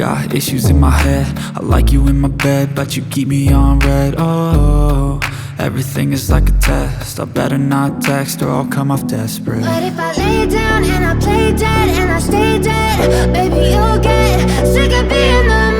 got issues in my head. I like you in my bed But you keep me on red. Oh, everything is like a test. I better not text or I'll come off desperate. But if I lay down and I play dead and I stay dead, baby you'll get sick of being the